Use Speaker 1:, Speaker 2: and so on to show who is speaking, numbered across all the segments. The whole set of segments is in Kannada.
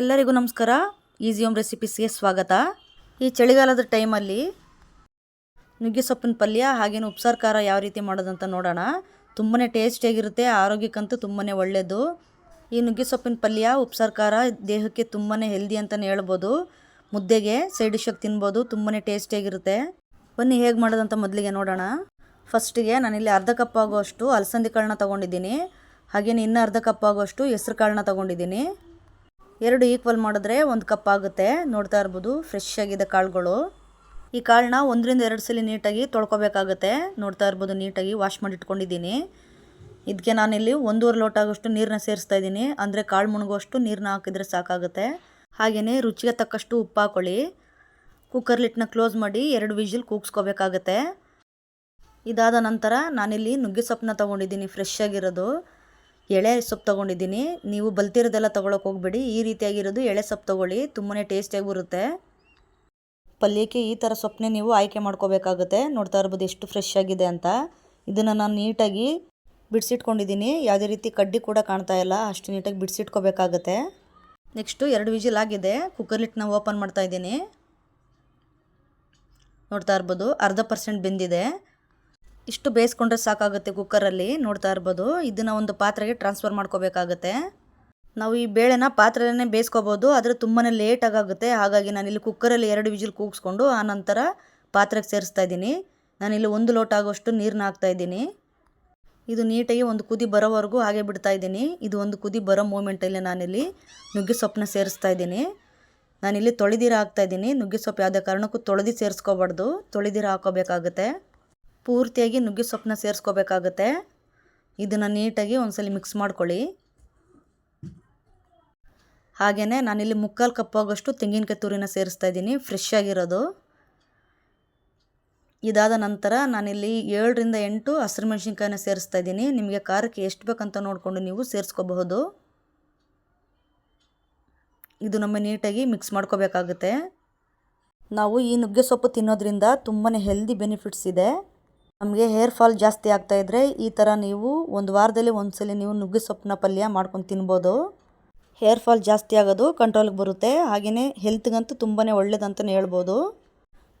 Speaker 1: ಎಲ್ಲರಿಗೂ ನಮಸ್ಕಾರ. ಈಸಿ ಹೋಮ್ ರೆಸಿಪೀಸ್ಗೆ ಸ್ವಾಗತ. ಈ ಚಳಿಗಾಲದ ಟೈಮಲ್ಲಿ ನುಗ್ಗೆ ಸೊಪ್ಪಿನ ಪಲ್ಯ, ಹಾಗೇನು ಉಪ್ಸಾರು ಖಾರ ಯಾವ ರೀತಿ ಮಾಡೋದಂತ ನೋಡೋಣ. ತುಂಬಾ ಟೇಸ್ಟಿಯಾಗಿರುತ್ತೆ ಆರೋಗ್ಯಕ್ಕಂತೂ ತುಂಬಾ ಒಳ್ಳೆಯದು ಈ ನುಗ್ಗೆ ಸೊಪ್ಪಿನ ಪಲ್ಯ, ಉಪ್ಸಾರು ಖಾರ ದೇಹಕ್ಕೆ ತುಂಬಾ ಹೆಲ್ದಿ ಅಂತಲೇ ಹೇಳ್ಬೋದು. ಮುದ್ದೆಗೆ ಸೈಡ್ ಡಿಶಾಗಿ ತಿನ್ಬೋದು ತುಂಬಾ ಟೇಸ್ಟಿಯಾಗಿರುತ್ತೆ ಬನ್ನಿ, ಹೇಗೆ ಮಾಡೋದಂತ ಮೊದಲಿಗೆ ನೋಡೋಣ. ಫಸ್ಟಿಗೆ ನಾನಿಲ್ಲಿ ಅರ್ಧ ಕಪ್ ಆಗುವಷ್ಟು ಅಲಸಂದಿ ಕಾಳನ್ನ ತೊಗೊಂಡಿದ್ದೀನಿ. ಹಾಗೇನೆ ಇನ್ನೂ ಅರ್ಧ ಕಪ್ ಆಗುವಷ್ಟು ಹೆಸ್ರು ಕಾಳನ್ನ ತೊಗೊಂಡಿದ್ದೀನಿ. ಎರಡು ಈಕ್ವಲ್ ಮಾಡಿದ್ರೆ ಒಂದು ಕಪ್ ಆಗುತ್ತೆ. ನೋಡ್ತಾ ಇರ್ಬೋದು ಫ್ರೆಶ್ ಆಗಿದೆ ಕಾಳುಗಳು. ಈ ಕಾಳನ್ನ ಒಂದರಿಂದ ಎರಡು ಸಲ ನೀಟಾಗಿ ತೊಳ್ಕೊಬೇಕಾಗುತ್ತೆ. ನೋಡ್ತಾ ಇರ್ಬೋದು, ನೀಟಾಗಿ ವಾಶ್ ಮಾಡಿ ಇಟ್ಕೊಂಡಿದ್ದೀನಿ. ಇದಕ್ಕೆ ನಾನಿಲ್ಲಿ ಒಂದೂವರೆ ಲೋಟ ಆಗೋಷ್ಟು ನೀರನ್ನ ಸೇರಿಸ್ತಾ ಇದ್ದೀನಿ. ಅಂದರೆ ಕಾಳು ಮುಳುಗುವಷ್ಟು ನೀರನ್ನ ಹಾಕಿದ್ರೆ ಸಾಕಾಗುತ್ತೆ. ಹಾಗೆಯೇ ರುಚಿಗೆ ತಕ್ಕಷ್ಟು ಉಪ್ಪು ಹಾಕೊಳ್ಳಿ. ಕುಕ್ಕರ್ ಲಿಟ್ನ ಕ್ಲೋಸ್ ಮಾಡಿ ಎರಡು ವಿಜಿಲ್ ಕೂಗಿಸ್ಕೋಬೇಕಾಗತ್ತೆ. ಇದಾದ ನಂತರ ನಾನಿಲ್ಲಿ ನುಗ್ಗೆ ಸೊಪ್ಪನ್ನ ತೊಗೊಂಡಿದ್ದೀನಿ ಫ್ರೆಶ್ ಆಗಿರೋದು. ಎಳೆ ಸೊಪ್ಪು ತೊಗೊಂಡಿದ್ದೀನಿ. ನೀವು ಬಲ್ತಿರೋದೆಲ್ಲ ತೊಗೊಳಕ್ಕೆ ಹೋಗ್ಬೇಡಿ. ಈ ರೀತಿಯಾಗಿರೋದು ಎಳೆ ಸೊಪ್ಪು ತೊಗೊಳ್ಳಿ. ತುಂಬಾ ಟೇಸ್ಟಿಯಾಗಿ ಬರುತ್ತೆ. ಪಲ್ಯಕ್ಕೆ ಈ ಥರ ಸೊಪ್ಪನ್ನೇ ನೀವು ಆಯ್ಕೆ ಮಾಡ್ಕೋಬೇಕಾಗುತ್ತೆ. ನೋಡ್ತಾ ಇರ್ಬೋದು ಎಷ್ಟು ಫ್ರೆಶ್ ಆಗಿದೆ ಅಂತ. ಇದನ್ನು ನಾನು ನೀಟಾಗಿ ಬಿಡಿಸಿಟ್ಕೊಂಡಿದ್ದೀನಿ. ಯಾವುದೇ ರೀತಿ ಕಡ್ಡಿ ಕೂಡ ಕಾಣ್ತಾ ಇಲ್ಲ. ಅಷ್ಟು ನೀಟಾಗಿ ಬಿಡಿಸಿಟ್ಕೋಬೇಕಾಗತ್ತೆ. ನೆಕ್ಸ್ಟು ಎರಡು ವಿಜಿಲ್ ಆಗಿದೆ. ಕುಕ್ಕರ್ ಲಿಟ್ನ ಓಪನ್ ಮಾಡ್ತಾ ಇದ್ದೀನಿ. ನೋಡ್ತಾ ಇರ್ಬೋದು. ಅರ್ಧ ಪರ್ಸೆಂಟ್ ಬೆಂದಿದೆ. ಇಷ್ಟು ಬೇಯಿಸ್ಕೊಂಡ್ರೆ ಸಾಕಾಗುತ್ತೆ ಕುಕ್ಕರಲ್ಲಿ, ನೋಡ್ತಾ ಇರ್ಬೋದು. ಇದನ್ನು ಒಂದು ಪಾತ್ರೆಗೆ ಟ್ರಾನ್ಸ್ಫರ್ ಮಾಡ್ಕೋಬೇಕಾಗತ್ತೆ. ನಾವು ಈ ಬೇಳೆನ ಪಾತ್ರೆನೇ ಬೇಯಿಸ್ಕೋಬೋದು. ಆದರೆ ತುಂಬಾ ಲೇಟ್ ಆಗುತ್ತೆ ಹಾಗಾಗಿ ನಾನಿಲ್ಲಿ ಕುಕ್ಕರಲ್ಲಿ ಎರಡು ವಿಜಿಲ್ ಕೂಗಿಸ್ಕೊಂಡು ಆ ನಂತರ ಪಾತ್ರೆಗೆ ಸೇರಿಸ್ತಾ ಇದ್ದೀನಿ. ನಾನಿಲ್ಲಿ ಒಂದು ಲೋಟ ಆಗೋಷ್ಟು ನೀರನ್ನ ಹಾಕ್ತಾ ಇದ್ದೀನಿ. ಇದು ನೀಟಾಗಿ ಒಂದು ಕುದಿ ಬರೋವರೆಗೂ ಹಾಗೆ ಬಿಡ್ತಾ ಇದ್ದೀನಿ. ಇದು ಒಂದು ಕುದಿ ಬರೋ ಮೂಮೆಂಟಲ್ಲಿ ನಾನಿಲ್ಲಿ ನುಗ್ಗೆ ಸೊಪ್ಪನ್ನ ಸೇರಿಸ್ತಾ ಇದ್ದೀನಿ. ನಾನಿಲ್ಲಿ ತೊಳೆದಿರ ಹಾಕ್ತಾ ಇದ್ದೀನಿ. ನುಗ್ಗೆ ಸೊಪ್ಪು ಯಾವುದೇ ಕಾರಣಕ್ಕೂ ತೊಳೆದು ಸೇರಿಸ್ಕೋಬಾರ್ದು. ತೊಳೆದಿರ ಹಾಕೋಬೇಕಾಗುತ್ತೆ. ಪೂರ್ತಿಯಾಗಿ ನುಗ್ಗೆ ಸೊಪ್ಪನ್ನ ಸೇರಿಸ್ಕೋಬೇಕಾಗತ್ತೆ. ಇದನ್ನು ನೀಟಾಗಿ ಒಂದ್ಸಲ ಮಿಕ್ಸ್ ಮಾಡ್ಕೊಳ್ಳಿ. ಹಾಗೆಯೇ ನಾನಿಲ್ಲಿ ಮುಕ್ಕಾಲು ಕಪ್ ಆಗೋಷ್ಟು ತೆಂಗಿನಕಾಯಿ ತುರಿನ ಸೇರಿಸ್ತಾ ಇದ್ದೀನಿ ಫ್ರೆಶ್ ಆಗಿರೋದು. ಇದಾದ ನಂತರ ನಾನಿಲ್ಲಿ ಏಳರಿಂದ ಎಂಟು ಹಸಿರು ಮೆಣಸಿನ್ಕಾಯಿನ ಸೇರಿಸ್ತಾ ಇದ್ದೀನಿ. ನಿಮಗೆ ಖಾರಕ್ಕೆ ಎಷ್ಟು ಬೇಕಂತ ನೋಡಿಕೊಂಡು ನೀವು ಸೇರಿಸ್ಕೋಬಹುದು. ಇದು ನಮ್ಮ ನೀಟಾಗಿ ಮಿಕ್ಸ್ ಮಾಡ್ಕೋಬೇಕಾಗುತ್ತೆ. ನಾವು ಈ ನುಗ್ಗೆ ಸೊಪ್ಪು ತಿನ್ನೋದ್ರಿಂದ ತುಂಬಾ ಹೆಲ್ದಿ ಬೆನಿಫಿಟ್ಸ್ ಇದೆ. ನಮಗೆ ಹೇರ್ ಫಾಲ್ ಜಾಸ್ತಿ ಆಗ್ತಾ ಆಗ್ತಾಯಿದ್ರೆ ಈ ಥರ ನೀವು ಒಂದು ವಾರದಲ್ಲಿ ಒಂದ್ಸಲ ನೀವು ನುಗ್ಗೆ ಸೊಪ್ಪಿನ ಪಲ್ಯ ಮಾಡ್ಕೊಂಡು ತಿನ್ಬೋದು. ಹೇರ್ ಫಾಲ್ ಜಾಸ್ತಿ ಆಗೋದು ಕಂಟ್ರೋಲ್ಗೆ ಬರುತ್ತೆ. ಹಾಗೆಯೇ ಹೆಲ್ತ್ಗಂತೂ ತುಂಬಾ ಒಳ್ಳೇದಂತಲೇ ಹೇಳ್ಬೋದು.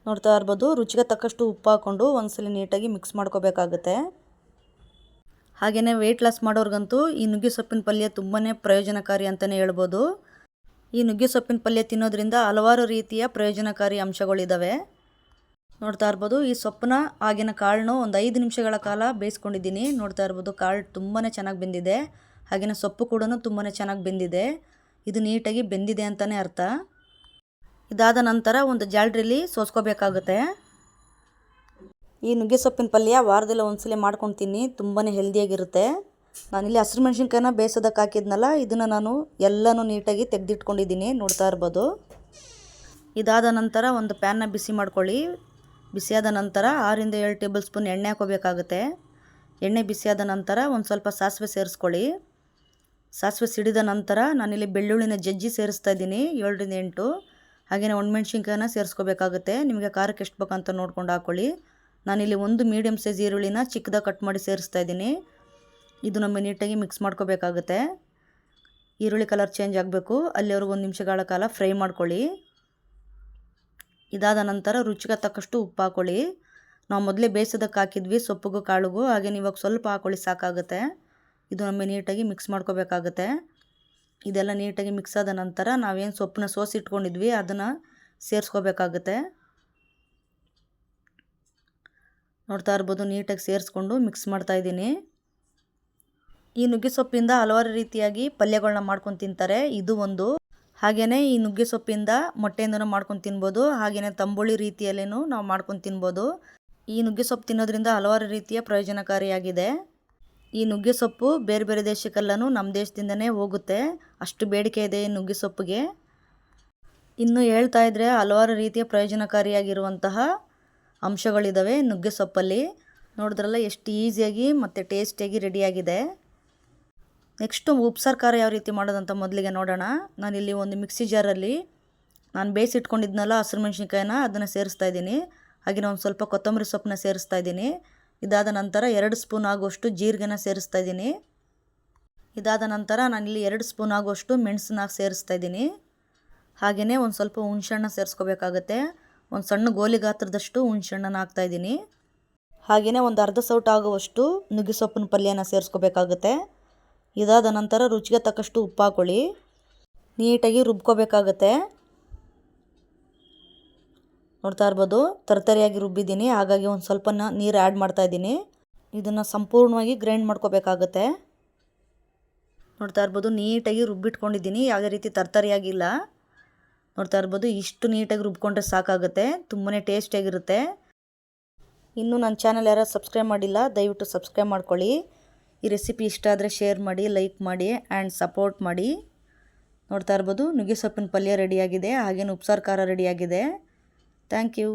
Speaker 1: ನೋಡ್ತಾ ಇರ್ಬೋದು, ರುಚಿಗೆ ತಕ್ಕಷ್ಟು ಉಪ್ಪು ಹಾಕ್ಕೊಂಡು ಒಂದ್ಸಲ ನೀಟಾಗಿ ಮಿಕ್ಸ್ ಮಾಡ್ಕೋಬೇಕಾಗುತ್ತೆ. ಹಾಗೆಯೇ ವೆಯ್ಟ್ ಲಾಸ್ ಮಾಡೋರ್ಗಂತೂ ಈ ನುಗ್ಗೆ ಸೊಪ್ಪಿನ ಪಲ್ಯ ತುಂಬಾ ಪ್ರಯೋಜನಕಾರಿ ಅಂತಲೇ ಹೇಳ್ಬೋದು. ಈ ನುಗ್ಗೆ ಸೊಪ್ಪಿನ ಪಲ್ಯ ತಿನ್ನೋದ್ರಿಂದ ಹಲವಾರು ರೀತಿಯ ಪ್ರಯೋಜನಕಾರಿ ಅಂಶಗಳಿದ್ದಾವೆ ನೋಡ್ತಾ ಇರ್ಬೋದು, ಈ ಸೊಪ್ಪನ್ನ ಆಗಿನ ಕಾಳನ್ನು ಒಂದು ಐದು ನಿಮಿಷಗಳ ಕಾಲ ಬೇಯಿಸ್ಕೊಂಡಿದ್ದೀನಿ. ನೋಡ್ತಾ ಇರ್ಬೋದು, ಕಾಳು ತುಂಬಾ ಚೆನ್ನಾಗಿ ಬೆಂದಿದೆ. ಹಾಗೆಯೇ ಸೊಪ್ಪು ಕೂಡ ತುಂಬಾ ಚೆನ್ನಾಗಿ ಬೆಂದಿದೆ. ಇದು ನೀಟಾಗಿ ಬೆಂದಿದೆ ಅಂತಲೇ ಅರ್ಥ. ಇದಾದ ನಂತರ ಒಂದು ಜಾಲ್ಡ್ರಿಲಿ ಸೋಸ್ಕೋಬೇಕಾಗುತ್ತೆ. ಈ ನುಗ್ಗೆ ಸೊಪ್ಪಿನ ಪಲ್ಯ ವಾರದಲ್ಲಿ ಒಂದ್ಸಲ ಮಾಡ್ಕೊತೀನಿ ತುಂಬಾ ಹೆಲ್ದಿಯಾಗಿರುತ್ತೆ. ನಾನಿಲ್ಲಿ ಹಸಿರು ಮೆಣಸಿನ್ಕಾಯಿನ ಬೇಯಿಸೋದಕ್ಕೆ ಹಾಕಿದ್ನಲ್ಲ, ಇದನ್ನು ನಾನು ಎಲ್ಲನೂ ನೀಟಾಗಿ ತೆಗೆದಿಟ್ಕೊಂಡಿದ್ದೀನಿ, ನೋಡ್ತಾ ಇರ್ಬೋದು. ಇದಾದ ನಂತರ ಒಂದು ಪ್ಯಾನ್ನ ಬಿಸಿ ಮಾಡ್ಕೊಳ್ಳಿ. ಬಿಸಿಯಾದ ನಂತರ ಆರಿಂದ ಏಳು ಟೇಬಲ್ ಸ್ಪೂನ್ ಎಣ್ಣೆ ಹಾಕೋಬೇಕಾಗುತ್ತೆ. ಎಣ್ಣೆ ಬಿಸಿಯಾದ ನಂತರ ಒಂದು ಸ್ವಲ್ಪ ಸಾಸಿವೆ ಸೇರಿಸ್ಕೊಳ್ಳಿ. ಸಾಸಿವೆ ಸಿಡಿದ ನಂತರ ನಾನಿಲ್ಲಿ ಬೆಳ್ಳುಳ್ಳಿನ ಜಜ್ಜಿ ಸೇರಿಸ್ತಾ ಇದ್ದೀನಿ, ಏಳರಿಂದ ಎಂಟು. ಹಾಗೆಯೇ ಒಣಮೆಣ್ಸಿನ್ಕಾಯನ್ನ ಸೇರಿಸ್ಕೋಬೇಕಾಗುತ್ತೆ. ನಿಮಗೆ ಖಾರಕ್ಕೆ ಎಷ್ಟು ಬೇಕಂತ ನೋಡ್ಕೊಂಡು ಹಾಕ್ಕೊಳ್ಳಿ ನಾನಿಲ್ಲಿ ಒಂದು ಮೀಡಿಯಮ್ ಸೈಜ್ ಈರುಳ್ಳಿನ ಚಿಕ್ಕದಾಗಿ ಕಟ್ ಮಾಡಿ ಸೇರಿಸ್ತಾ ಇದ್ದೀನಿ. ಇದು ನಮಗೆ ನೀಟಾಗಿ ಮಿಕ್ಸ್ ಮಾಡ್ಕೋಬೇಕಾಗುತ್ತೆ. ಈರುಳ್ಳಿ ಕಲರ್ ಚೇಂಜ್ ಆಗಬೇಕು. ಅಲ್ಲಿವರೆಗೂ ಒಂದು ನಿಮಿಷಗಳ ಕಾಲ ಫ್ರೈ ಮಾಡ್ಕೊಳ್ಳಿ. ಇದಾದ ನಂತರ ರುಚಿಗೆ ತಕ್ಕಷ್ಟು ಉಪ್ಪು ಹಾಕೊಳ್ಳಿ ನಾವು ಮೊದಲೇ ಬೇಯಿಸೋದಕ್ಕೆ ಹಾಕಿದ್ವಿ, ಸೊಪ್ಪಿಗೂ ಕಾಳಿಗೂ. ಹಾಗೆ ಇವಾಗ ಸ್ವಲ್ಪ ಹಾಕೊಳ್ಳಿ, ಸಾಕಾಗುತ್ತೆ. ಇದು ನಮಗೆ ನೀಟಾಗಿ ಮಿಕ್ಸ್ ಮಾಡ್ಕೋಬೇಕಾಗುತ್ತೆ. ಇದೆಲ್ಲ ನೀಟಾಗಿ ಮಿಕ್ಸ್ ಆದ ನಂತರ ನಾವೇನು ಸೊಪ್ಪನ್ನ ಸೋಸಿಟ್ಕೊಂಡಿದ್ವಿ ಅದನ್ನು ಸೇರಿಸ್ಕೋಬೇಕಾಗುತ್ತೆ. ನೋಡ್ತಾ ಇರ್ಬೋದು, ನೀಟಾಗಿ ಸೇರಿಸ್ಕೊಂಡು ಮಿಕ್ಸ್ ಮಾಡ್ತಾಯಿದ್ದೀನಿ ಈ ನುಗ್ಗೆ ಸೊಪ್ಪಿಂದ ಹಲವಾರು ರೀತಿಯಾಗಿ ಪಲ್ಯಗಳನ್ನ ಮಾಡ್ಕೊಂಡು ತಿಂತಾರೆ. ಇದು ಒಂದು ಹಾಗೆಯೇ ಈ ನುಗ್ಗೆ ಸೊಪ್ಪಿಂದ ಮೊಟ್ಟೆಯಿಂದನೂ ಮಾಡ್ಕೊಂಡು ತಿನ್ಬೋದು ಹಾಗೆಯೇ ತಂಬುಳಿ ರೀತಿಯಲ್ಲೇನೂ ನಾವು ಮಾಡ್ಕೊಂಡು ತಿನ್ಬೋದು. ಈ ನುಗ್ಗೆ ಸೊಪ್ಪು ತಿನ್ನೋದ್ರಿಂದ ಹಲವಾರು ರೀತಿಯ ಪ್ರಯೋಜನಕಾರಿಯಾಗಿದೆ. ಈ ನುಗ್ಗೆ ಸೊಪ್ಪು ಬೇರೆ ಬೇರೆ ದೇಶಕ್ಕೆಲ್ಲನೂ ನಮ್ಮ ದೇಶದಿಂದನೇ ಹೋಗುತ್ತೆ. ಅಷ್ಟು ಬೇಡಿಕೆ ಇದೆ ಈ ನುಗ್ಗೆ ಸೊಪ್ಪಿಗೆ. ಇನ್ನು ಹೇಳ್ತಾ ಇದ್ದರೆ ಹಲವಾರು ರೀತಿಯ ಪ್ರಯೋಜನಕಾರಿಯಾಗಿರುವಂತಹ ಅಂಶಗಳಿದ್ದಾವೆ ನುಗ್ಗೆ ಸೊಪ್ಪಲ್ಲಿ. ನೋಡಿದ್ರಲ್ಲ ಎಷ್ಟು ಈಸಿಯಾಗಿ ಮತ್ತು ಟೇಸ್ಟಿಯಾಗಿ ರೆಡಿಯಾಗಿದೆ. ನೆಕ್ಸ್ಟು ಉಪ್ಸಾರು ಖಾರ ಯಾವ ರೀತಿ ಮಾಡೋದಂತ ಮೊದಲಿಗೆ ನೋಡೋಣ. ನಾನಿಲ್ಲಿ ಒಂದು ಮಿಕ್ಸಿ ಜಾರಲ್ಲಿ ನಾನು ಬೇಯಿಸಿಟ್ಕೊಂಡಿದ್ನಲ್ಲ ಹಸಿರು ಮೆಣಸಿನ್ಕಾಯಿನ, ಅದನ್ನು ಸೇರಿಸ್ತಾ ಇದ್ದೀನಿ. ಹಾಗೆ ಒಂದು ಸ್ವಲ್ಪ ಕೊತ್ತಂಬರಿ ಸೊಪ್ಪನ್ನ ಸೇರಿಸ್ತಾ ಇದ್ದೀನಿ. ಇದಾದ ನಂತರ ಎರಡು ಸ್ಪೂನ್ ಆಗುವಷ್ಟು ಜೀರಿಗೆನ ಸೇರಿಸ್ತಾ ಇದ್ದೀನಿ. ಇದಾದ ನಂತರ ನಾನಿಲ್ಲಿ ಎರಡು ಸ್ಪೂನ್ ಆಗುವಷ್ಟು ಮೆಣಸನ್ನ ಸೇರಿಸ್ತಾ ಇದ್ದೀನಿ. ಹಾಗೆಯೇ ಒಂದು ಸ್ವಲ್ಪ ಹುಣ್ಸೆಹಣ್ಣ ಸೇರಿಸ್ಕೋಬೇಕಾಗತ್ತೆ. ಒಂದು ಸಣ್ಣ ಗೋಲಿ ಗಾತ್ರದಷ್ಟು ಹುಣಸಣ್ಣನ ಹಾಕ್ತಾ ಇದ್ದೀನಿ. ಹಾಗೆಯೇ ಒಂದು ಅರ್ಧ ಸೌಟ್ ಆಗುವಷ್ಟು ನುಗ್ಗೆ ಸೊಪ್ಪಿನ ಪಲ್ಯನ ಸೇರಿಸ್ಕೋಬೇಕಾಗುತ್ತೆ. ಇದಾದ ನಂತರ ರುಚಿಗೆ ತಕ್ಕಷ್ಟು ಉಪ್ಪು ಹಾಕೊಳ್ಳಿ ನೀಟಾಗಿ ರುಬ್ಕೋಬೇಕಾಗತ್ತೆ. ನೋಡ್ತಾ ಇರ್ಬೋದು, ತರತರಿಯಾಗಿ ರುಬ್ಬಿದ್ದೀನಿ. ಹಾಗಾಗಿ ಒಂದು ಸ್ವಲ್ಪ ನೀರು ಆ್ಯಡ್ ಮಾಡ್ತಾ ಇದ್ದೀನಿ. ಇದನ್ನು ಸಂಪೂರ್ಣವಾಗಿ ಗ್ರೈಂಡ್ ಮಾಡ್ಕೋಬೇಕಾಗತ್ತೆ. ನೋಡ್ತಾ ಇರ್ಬೋದು, ನೀಟಾಗಿ ರುಬ್ಬಿಟ್ಕೊಂಡಿದ್ದೀನಿ. ಯಾವುದೇ ರೀತಿ ತರ್ತರಿಯಾಗಿಲ್ಲ. ನೋಡ್ತಾ ಇರ್ಬೋದು, ಇಷ್ಟು ನೀಟಾಗಿ ರುಬ್ಕೊಂಡ್ರೆ ಸಾಕಾಗುತ್ತೆ. ತುಂಬಾ ಟೇಸ್ಟಿಯಾಗಿರುತ್ತೆ. ಇನ್ನೂ ನನ್ನ ಚಾನಲ್ ಯಾರು ಸಬ್ಸ್ಕ್ರೈಬ್ ಮಾಡಿಲ್ಲ, ದಯವಿಟ್ಟು ಸಬ್ಸ್ಕ್ರೈಬ್ ಮಾಡ್ಕೊಳ್ಳಿ. ಈ ರೆಸಿಪಿ ಇಷ್ಟ ಆದರೆ ಶೇರ್ ಮಾಡಿ ಲೈಕ್ ಮಾಡಿ ಆ್ಯಂಡ್ ಸಪೋರ್ಟ್ ಮಾಡಿ. ನೋಡ್ತಾ ಇರ್ಬೋದು ನುಗ್ಗೆ ಸೊಪ್ಪಿನ ಪಲ್ಯ ರೆಡಿಯಾಗಿದೆ ಹಾಗೇನು ಉಪ್ಸಾರು ಖಾರ ರೆಡಿಯಾಗಿದೆ ಥ್ಯಾಂಕ್ ಯು